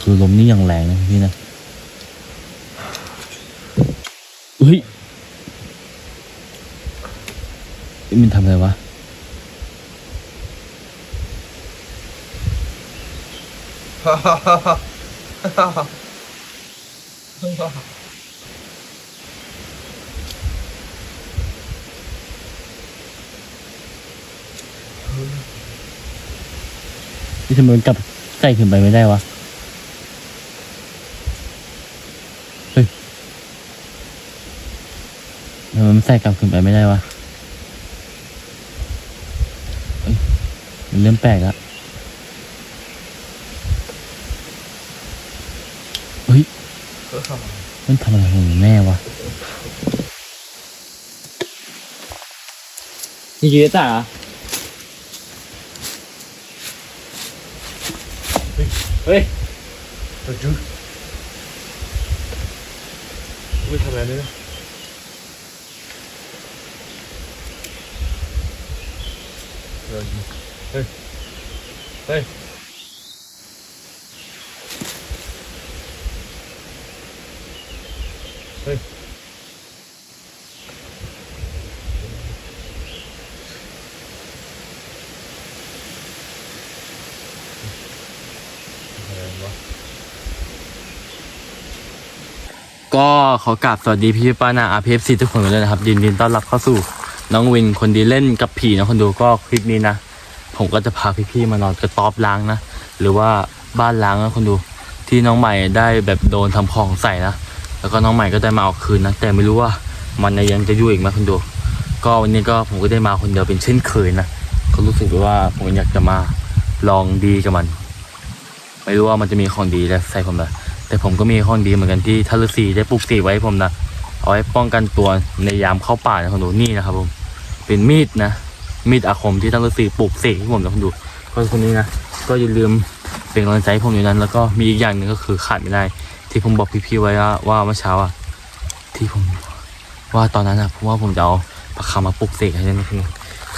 คือลมนี่ยังแรงนะพี่นะเฮ้ยมันทำอะไรวะฮ่าฮ่าฮ่าฮ่าฮ่าฮ่านี่ทำไมกลับใส่ขึ้นไปไม่ได้วะ เฮ้ยทำไมมันใส่กลับขึ้นไปไม่ได้วะเฮ้ยมันเริ่มแปลกแล้วเฮ้ย มันทำอะไรของแม่วะ นี่ยืดตาเฮ้ยตัวจุ๊อุ้ยทำอะไรเนี่ย เฮ้ย เฮ้ยเฮ้ยก็ขอกราบสวัสดีพี่ป้านาอาพีเอฟซีทุกคนกันเลยนะครับยินดีต้อนรับเข้าสู่ น้องวินคนดีเล่นกับผีนะคนดูก็คลิปนี้นะ ผมก็จะพาพี่ๆมานอนกระต๊อบล้างนะ หรือว่าบ้านล้างนะคนดู ที่น้องใหม่ได้แบบโดนทำของใส่นะ แล้วก็น้องใหม่ก็ได้มาเอาคืนนะ แต่ไม่รู้ว่ามันยังจะอยู่อีกไหมคนดู ก็วันนี้ก็ผมก็ได้มาคนเดียวเป็นเช่นเคยนะ ก็รู้สึกว่าผมอยากจะมาลองดีกับมัน ไม่รู้ว่ามันจะมีของดีและใส่ผมเลยแต่ผมก็มีข้อดีเหมือนกันที่ท่านฤาษีได้ปลูกเสกไว้ให้ผมนะเอาไว้ป้องกันตัวในยามเข้าป่านะคุณดูนี่นะครับผม เป็นมีดนะ มีดอาคมที่ท่านฤาษีปลูกเสกให้ผมนะคุณดูก็คนนี้นะก็อย่าลืมเป็นกำลังใจให้ผมอยู่นั้น แล้วก็มีอีกอย่างหนึ่งก็คือขาดไม่ได้ ที่ผมบอกพี่ๆไว้ว่าว่าเมื่อเช้าอะที่ผมว่าตอนนั้นอะผมว่าผมจะเอาปลาคามาปลูกเสกให้ได้นะคุณ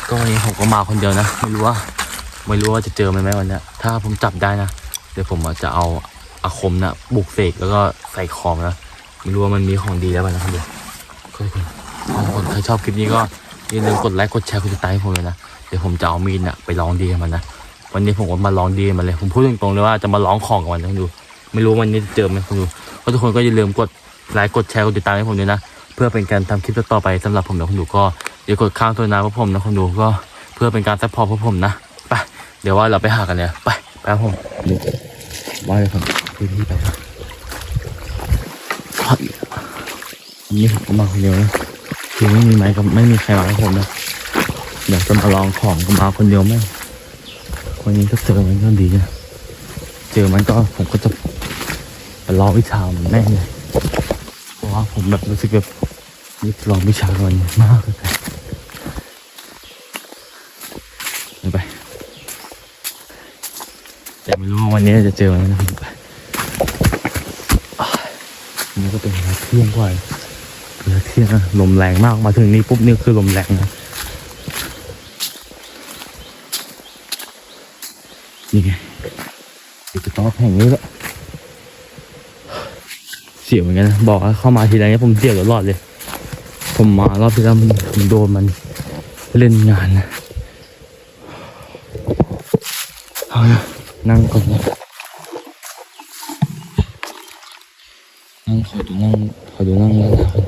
ก็วันนี้ผมก็มาคนเดียวนะไม่รู้ว่าไม่รู้ว่าจะเจอมันไหมวันนี้ถ้าผมจับได้นะเดี๋ยวผมจะเอาอาคมนะบุกเสกแล้วก็ใส่คอมนะไม่รู้ว่ามันมีของดีแล้วกันนะครับเดี๋ยวก็ทุกคนถ้าคนใครชอบคลิปนี้ก็ อย่าลืมกดไลค์กดแชร์กดติดตามให้ผมเลยนะเดี๋ยวผมจะเอามีดน่ะไปลองดีกับมันนะวันนี้ผมก็มาลองดีกับมันเลยผมพูดตรงๆเลยว่าจะมาลองของกับมันนะคุณดู ไม่รู้วันนี้จะเจอไหมคุณดูก็ทุกคนก็อย่าลืมกดไลค์กดแชร์กดติดตามให้ผมด้วยนะเพื่อเป็นการทำคลิปต่อๆไปสำหรับผมนะคุณดูก็อย่ากดข้ามตัวนะพวกผมนะคุณดูก็เพื่อเป็นการซัพพอร์ตพวกผมนะไปเดี๋ยวว่าเราไปหากันเลยไปไปครับผมดูว่าเลยครับพื้นที่ไปครับครับวันนี้ผมก็มาคนเดียวนะ คือไม่มีไม้กับไม่มีใครมากับผมนะเดี๋ยวจะมาลองของก็มาคนเดียวแม่วันนี้ก็เจอมันก็ดีนะเจอมันก็ผมก็จะไปลองวิชามันแม่เลยเพราะว่าผมแบบรู้สึกแบบอยากจะลองวิชามันมากเลยไป แต่ไม่รู้ว่าวันนี้จะเจอไหมนะครับอ่าอันนี่ก็เป็นเวลาเที่ยงกว่า เวลาเที่ยงนะลมแรงมากมาถึงนี่ปุ๊บนี่คือลมแรงนะนี่ไงอยู่กระต๊อแห่งนี้แหละเสียวเหมือนกันนะบอกว่าเข้ามาทีไรเนี่ยผมเสียวตลอดเลย ผมมารอบที่แล้วมันมันโดนมันเล่นงานนะเอานะนั่งก่อนนะนั่งขอดูนั่งขอดูนั่งแล้วนะครับ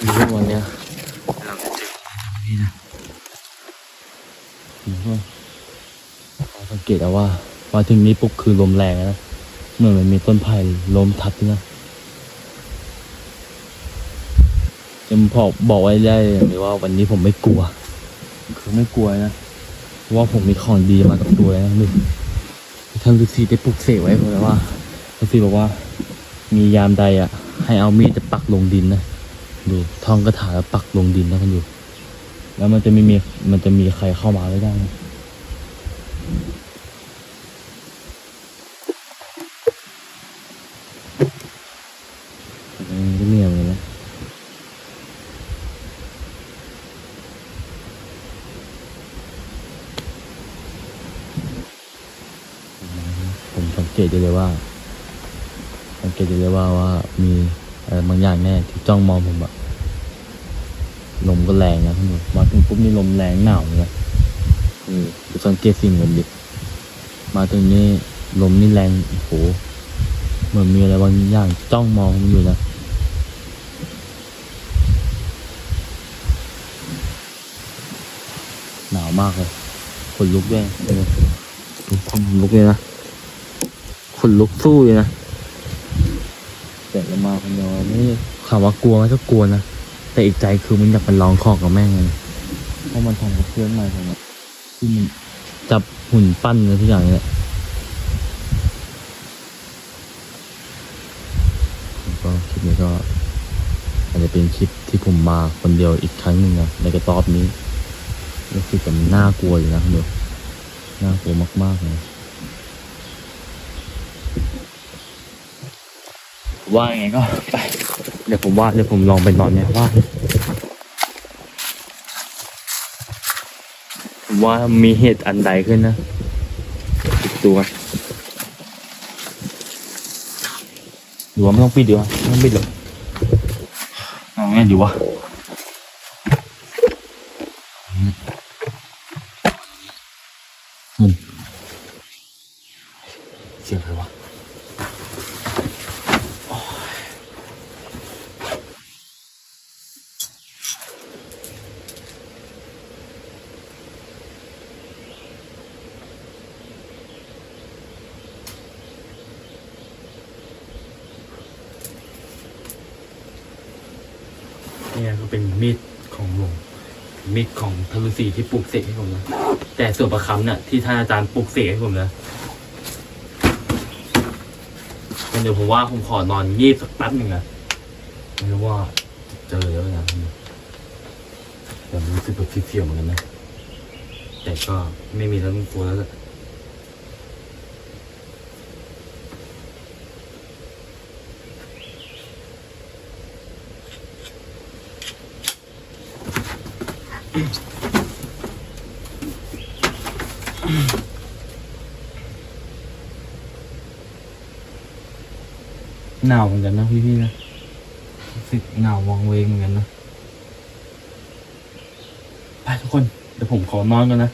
ดูว่าวันเนี้ยเราจะเจออะไรนี่นะผมก็ เราสังเกตเอาว่ามาถึงนี้ปุ๊บคือลมแรงนะเหมือนมันมีต้นไผ่ล้มทับด้วยนะจะพอบอกไว้ได้เลยว่าวันนี้ผมไม่กลัว คือไม่กลัวนะเพราะว่าผมมีของดีมากับตัวเลยนะดูท่านฤาษีได้ปลุกเสกไว้ผมเลยว่าฤาษีบอกว่า มียามใดอะ ให้เอามีดจะปักลงดินนะดูท่องคาถาแล้วปักลงดินนะคุณดูแล้วมันจะไม่มีมันจะมีใครเข้ามาไม่ได้นะแต่มันก็เงียบเลยนะ น สังเก ตได้เลยว่า สังเกตได้เลยว่าว่ามีอะไรบางอย่างแน่ที่จ้องมองผมอะลมก็แรงนะทุกคนมาถึงปุ๊บนี่ลมแรงหนาวเลยอืมดูสังเกตสิ่งลมดิมาถึงนี่ลมนี่แรงโหเหมือนมีอะไรบางอย่างจ้องมองผมอยู่นะหนาวมากเลยขนลุกด้วยขนลุกเลยนะ ขนลุกสู้เลยนะแต่เรามาคนเดียวไม่คำว่ากลัวก็กลัวนะแต่อีกใจคือมันอยากไปลองของกับแม่งเลยเพราะมันทำกับเพื่อนใหม่ผมอะที่มันจับหุ่นปั้นอะไรทุกอย่างเนี่ยผมก็คลิปนี้ก็อาจจะเป็นคลิปที่ผมมาคนเดียวอีกครั้งหนึ่งนะในกระต๊อบนี้รู้สึกแบบน่ากลัวอยู่นะคุณดูน่ากลัวมากๆเลย ว่าไงก็ไป เดี๋ยวผมว่าเดี๋ยวผมลองไปนอนเนี่ยว่าผมว่ามีเหตุอันใดขึ้นนะปิดตัวกันหรือว่าไม่ต้องปิดดีวะไม่ต้องปิดหรอกเอาไงดีวะอืมเสียงใครวะ เนี่ย ก็เป็นมีดของหลวงมีดของทะลุสีที่ปลูกเสกให้ผมนะแต่ส่วนประคำเนี่ยที่ท่านอาจารย์ปลูกเสกให้ผมนะเดี๋ยวผมว่าผมขอนอนยีบสักแป๊บหนึ่งอะไม่รู้ว่าเจอแล้วนะแต่รู้สึกแบบเสียวเหมือนกันนะแต่ก็ไม่มีแล้วต้องกลัวแล้วแหละ หนาวเหมือนกันนะพี่ๆนะรู้สึกหนาววังเวงเหมือนกันนะไปทุกคนเดี๋ยวผมขอนอนก่อนนะ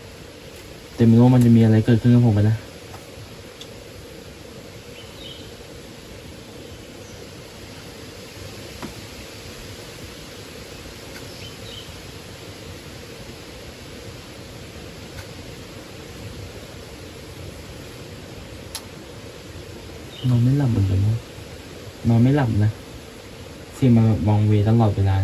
แต่ไม่รู้ว่ามันจะมีอะไรเกิดขึ้นกับผมไปนะนอนไม่หลับเหมือนกันนะนอนไม่ หลับนะเสียงมันแบบมองเวตลอดเวลา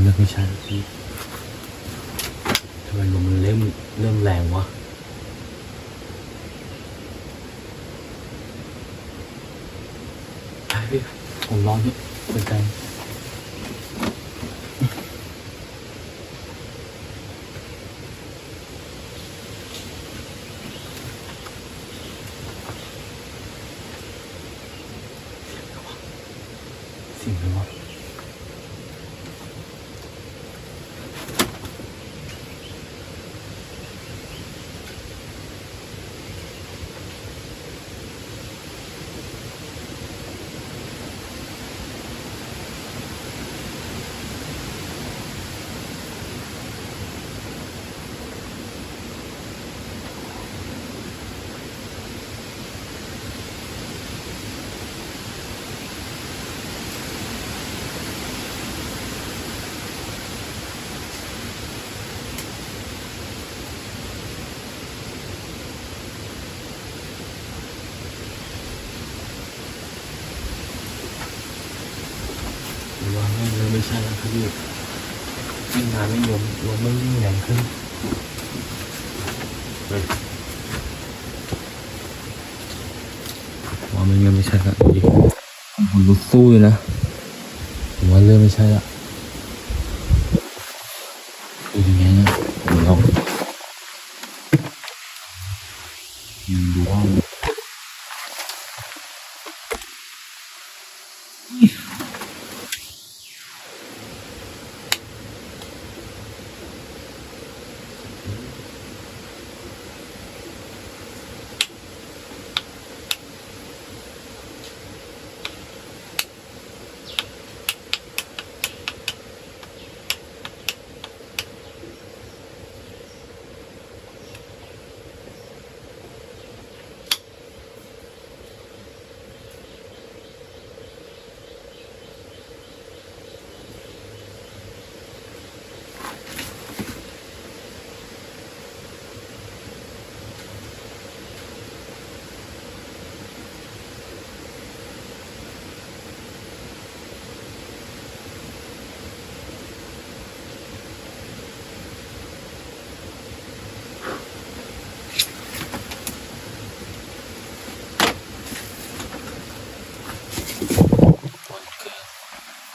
เลือกไม่ใช่พี่ทำไมลมมันเริ่มเริ่มแรงวะไปพี่ผมนอนพี่เปิดใจเใช่แล้วครับพี่ยิ่งนานไม่ยอมลมไม่ยิ่งแรงขึ้นเฮ้ยว่ามันยังไม่ใช่ละพี่ผมลุกสู้เลยนะผมว่าเริ่มไม่ใช่ละคือยังไงนะผมลองยืนดูว่า ผ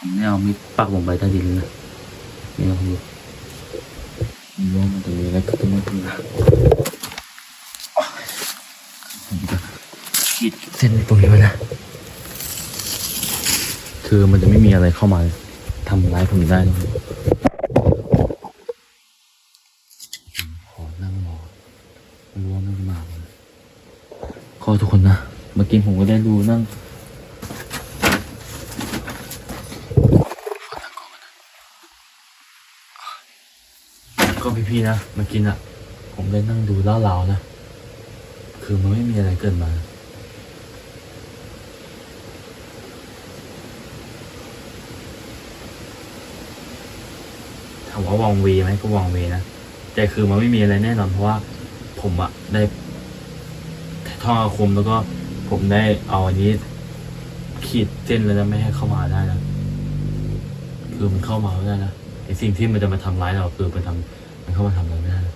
มไม่ เอามีดปักลงไปใต้ดินเลยนะไม่เอาดูดูว่ามันจะมีอะไรก็ต้องมาดูนะผมจะขีดเส้นตรงนี้ไว้นะ คือมันจะไม่มีอะไรเข้ามาทำร้ายผมได้นะครับขอนั่งรอไม่รู้ว่ามันมาไหมขอทุกคนนะ เมื่อกี้ผมก็ได้ดูนั่ง ก็พี่ๆนะเมากินอะผมได้นั่งดูเล่าเรานะ คือมันไม่มีอะไรเกิดมา ถามว่าวองเวไหมก็วองเวนะ แต่คือมันไม่มีอะไรแน่นอนเพราะว่า ผมอะได้ท่องอาคมแล้วก็ผมได้เอาอันนี้ขีดเส้นแล้วนะไม่ให้เข้ามาได้นะ คือมันเข้ามาไม่ได้นะไอสิ่งที่มันจะมาทำร้ายเราคือมันทำ มันเข้ามาทำเราไม่ได้นะ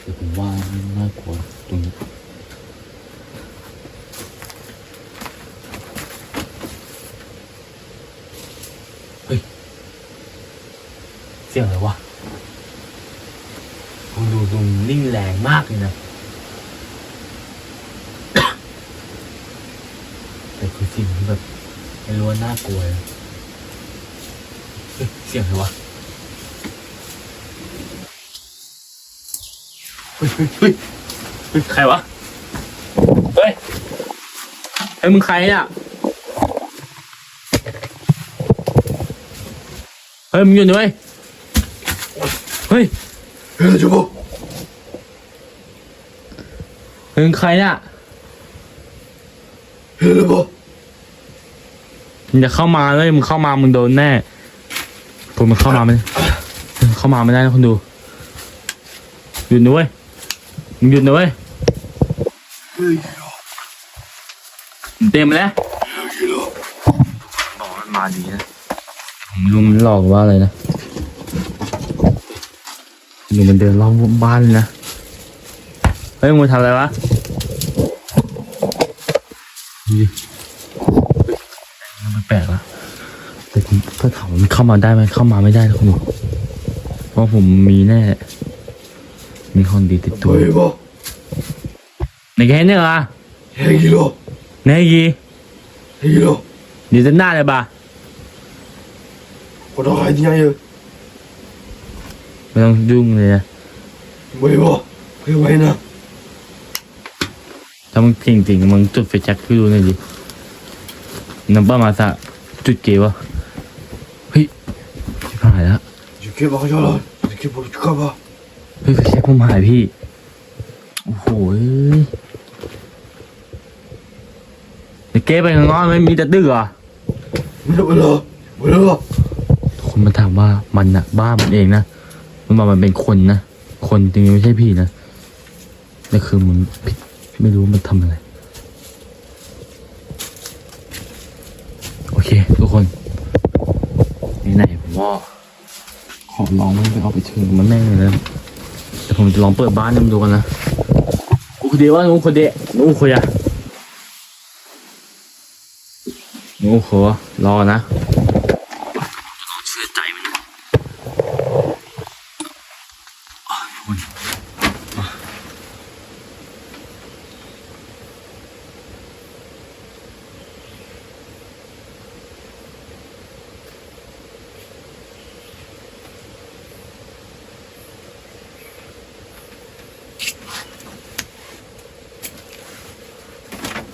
คือผมว่าน่ากลัวตรงนี้เฮ้ย เสียงอะไรวะคุณดูตรงนิ่งแรงมากเลยนะ แต่คือสิ่งที่แบบไม่รู้ว่าน่ากลัวนะ เสียงอะไรวะเฮ้ยเฮ้ยเฮ้ยใครวะ เฮ้ย เฮ้ยมึงใครเนี่ย เฮ้ยมึงอยู่ไหนเฮ้ย เฮ้ยจูบเฮ้ยมึงใครเนี่ย เฮ้ยจูบมึงจะเข้ามาเลยมึงเข้ามามึงโดนแน่ ผมมันเข้ามาไม่เข้ามาไม่ได้นะคุณดู หยุดนะเว้ยมึงหยุดนะเว้ยเต็มแล้วบอกมันมาดีนะลุงมันหลอกว่าอะไรนะลุงมันเดินรอบบ้านเลยนะ เฮ้ยมึงทำอะไรวะมันแปลกละ แต่ผมก็ถามมันเข้ามาได้ไหมเข้ามาไม่ได้ทุกคนเพราะผมมีแน่ มีคนดีติดตัวไหนแห็นเนี่ยเหรอเฮ้ยกิโลนี่เฮ้ยกิเฮ้ยกิโล你在那里吧？我到海底下有。ไม่ต้องยุ่งเลยนะไม่บอกไม่ไว้นะถ้ามึงจริงจริงมึงจุดไฟแช็กพี่ดูหน่อยดิน้ำปลามาสะจุดเก๋วะ หายแล้วยูเคบอกเขาชอบเลายูเคบอกชุกเข้าบ่พี่ไปเช็คผมหายพี่ โอ้โหจะเก็บไปงอนไม่มีแต่ดื้อเหรไม่รู้ไม่รู้ไม่รู้ทุกคนมาถามว่ามันน่ะ บ้ามันเองนะ มันบอกมันเป็นคนนะ คนจริงๆไม่ใช่พี่นะนั่นคือมันไม่รู้มันทำอะไร โอเค ทุกคนนี่ไหนผมว่า ขอลองไม่ไปเอาไปเชิญมันแม่งเลยนะแต่ผมจะลองเปิดบ้านให้มันดูกันนะโอเคว่านุ้งคนเดะนุ้งคนอะนุ้งขอรอนะต้องเชื่อใจมันนะอะคุณอะ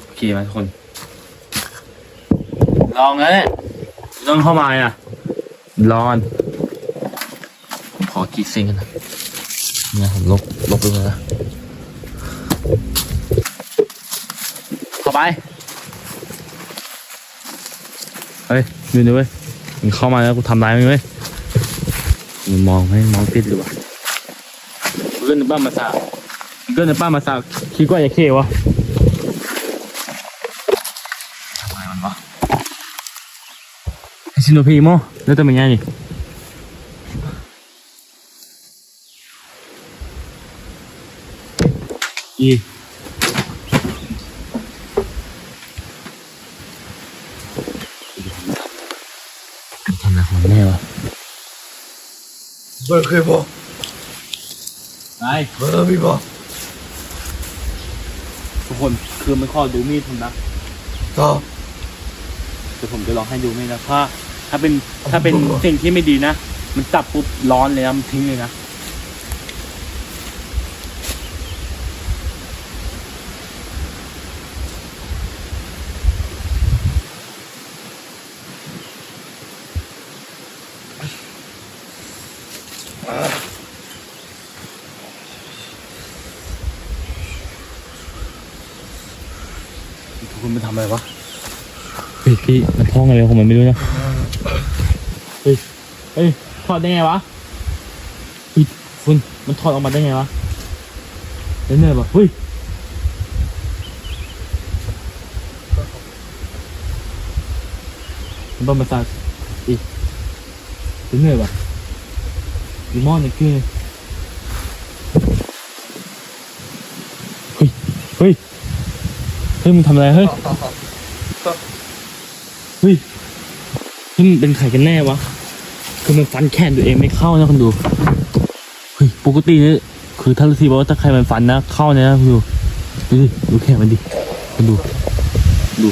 โอ เคไหมทุกคน ลองแล้วเนี่ยต้องเข้ามาอะร้อน ขอกี่เซนกันนะเนี่ยผมลบลบไปเลยนะเข้าไป เฮ้ยดูนี่เว้ยมึงเข้ามาแล้วกูทำร้ายมึงเว้ยมึงมองไม่มองติดหรือวะเกินในป้ามาสาเกินในป้ามาสาคิดว่าจะเควะทำไมมันวะ Xin lỗi Phi mo, đưa tao mình nghe nhỉ. Gì? Thằng nào mà nghe à? เบอร์เคยบอก Đây, เบอร์พี่บอกทุกคนคือมันข้อดูมีดผมนะต่อเดี๋ยวผมจะลองให้ดูมีดนะถ้า ถ้าเป็นถ้าเป็นสิ่งที่ไม่ดีนะ มันจับปุ๊บร้อนเลยนะมันทิ้งเลยนะทุกคนมันทำอะไรวะเฮ้ยพี่มันท่องอะไรของมันไม่รู้นะเฮ้ย เฮ้ยถอดได้ไงวะเฮ้ยคุณมันถอดออกมาได้ไงวะเล่นเนอร์ปะเฮ้ยมันต้องมาซาอีกเล่นเนอร์ปะดีมอนเนี่ยคือเฮ้ยเฮ้ยเฮ้ยมึงทำอะไรเฮ้ยเฮ้ยเฮ้ยมันเป็นใครกันแน่วะ คือมันฟันแขนตัวเองไม่เข้านะคุณดูเฮ้ยปกตินี่คือถ้าฤาษีบอกว่าถ้าใครมันฟันนะเข้าเนี่ยนะคุณดูดูดิดูแขนมันดิคุณดูดู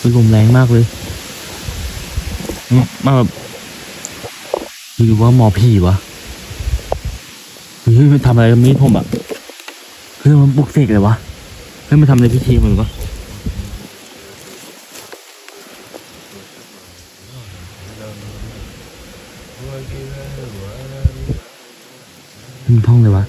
มันลมแรงมากเลยมมาแบบหรือว่าหมอผีวะเฮ้ยมันทำอะไรกับมีดผมอะเฮ้ยมันปลุกเสกเลยวะเฮ้ยมันทำอะไรพิธีมันวะ มึงท่องเลยวะ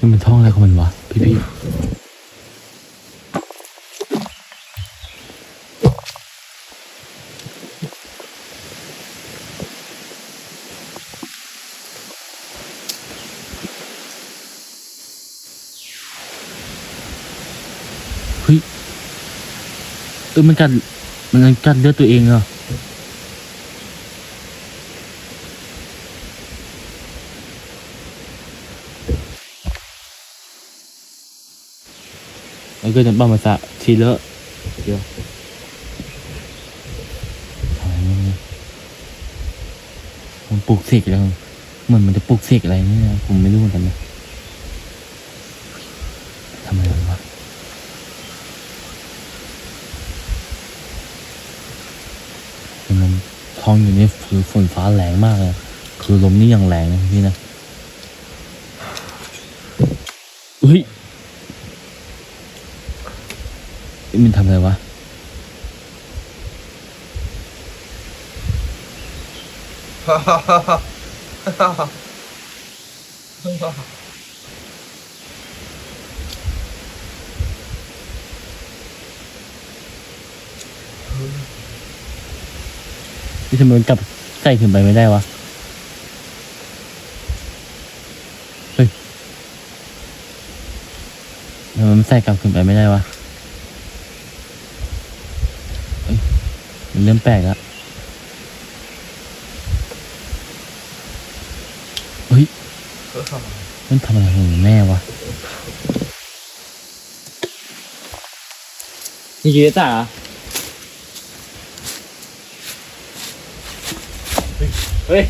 มันเป็นท่องอะไรของมันวะ พี่พี่เฮ้ยเออมันกัดมันกัดเลือดตัวเองเหรอมันก็จะบ้ามาสะทีเลอะเดี๋ยวอะมันปลุกเสกแล้วเหมือนมันจะปลุกเสกอะไรเนี่ยนะผมไม่รู้เหมือนกันนะทำไมมันวะ มันท้ องอยู่นี่คือฝนฟ้าแรงมากเลย คือลมนี่ยังแรงนะพี่นะเฮ้ยมันทำอะไรวะฮ่าฮ่าฮ่าฮ่าฮ่าฮ่า เที่ทำไมมันกลับใส่ขึ้นไปไม่ได้วะ เฮ้ยทำไมมันใส่กลับขึ้นไปไม่ได้วะเฮ้ยมันเริ่มแปลกแล้วเฮ้ยมันทำอะไรของแม่วะนี่คือจ่า เฮ้ย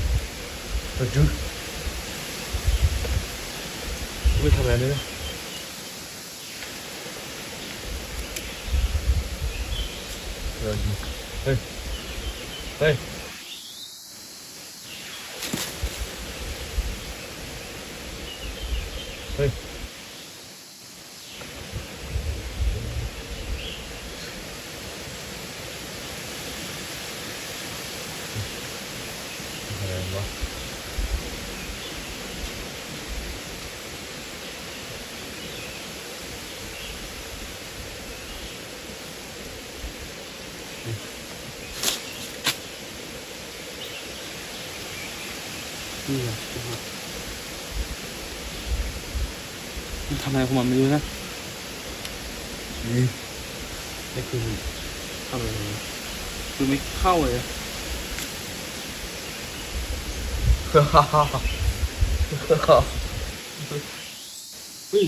เปิดดูไม่ทำอะไรเลยนะเฮ้ยเฮ้ยเฮ้ยเฮ้ย นี่เหรอมันทำอะไรของมันไม่รู้นะนี่นี่คือทำอะไรนะคือไม่เข้าเลยฮ่าฮ่าฮ่าฮ่าเฮ้ย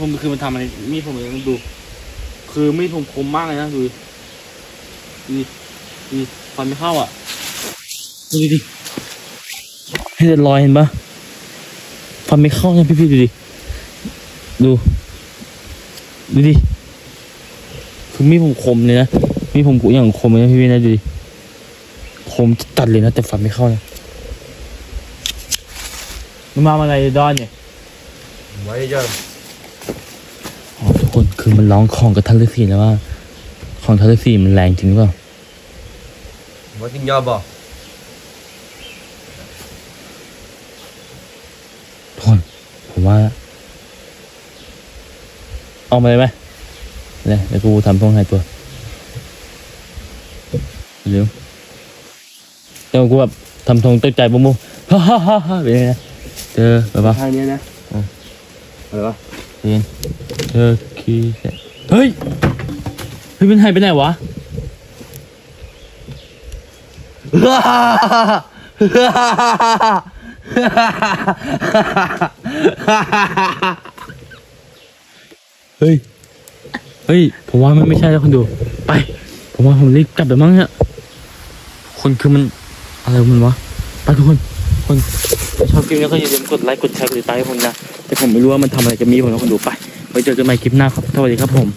ผมคือมันทำอะไรมีดผมเองดู คือมีดผมคมมากเลยนะดูดูดูฟันไม่เข้าอะดูดิดิให้เลือดรอยเห็นปะฟันไม่เข้านะพี่ๆดูดิดูดูดิคือมีดผมคมเลยนะมีดผมกูอย่างคมเลยนะพี่ๆนะดูดิคมจัดเลยนะแต่ฟันไม่เข้านะมันมาอะไรดอนเนี่ยไว้ยังอ๋อทุก คนคือมันร้องของกับทันฤษีแล้วว่า ของทันฤษีมันแรงจริงหรือเปล่าไว้กินยาบ่ทุกคนผมว่า เอามาเลยไหมเลยเดี๋ยวกูทำต้องให้ตัวเร็วเดี๋ยวกูแบบทำทรงตกใจบุ้มบุ้มฮ่าฮ่าฮ่าฮ่าเป็นไงนะเจอแบบว่าทางนี้นะอะไรวะเรียนเจอ คีย์เสร็จเฮ้ย เฮ้ยมันหายไปไหนวะเฮ้ย เฮ้ย ผมว่ามันไม่ใช่แล้วคนดู ไป ผมว่าผมรีบกลับไปมั้งเนี่ยคนคือมันอะไรมันวะ ไปทุกคน คน ชอบคลิปนี้ก็อย่าลืมกดไลค์ กดแชร์ กดติดตามให้ผมนะ แต่ผมไม่รู้ว่ามันทำอะไรกับมีผมนะคนดูไป ไว้เจอกันใหม่คลิปหน้าครับ สวัสดีครับผม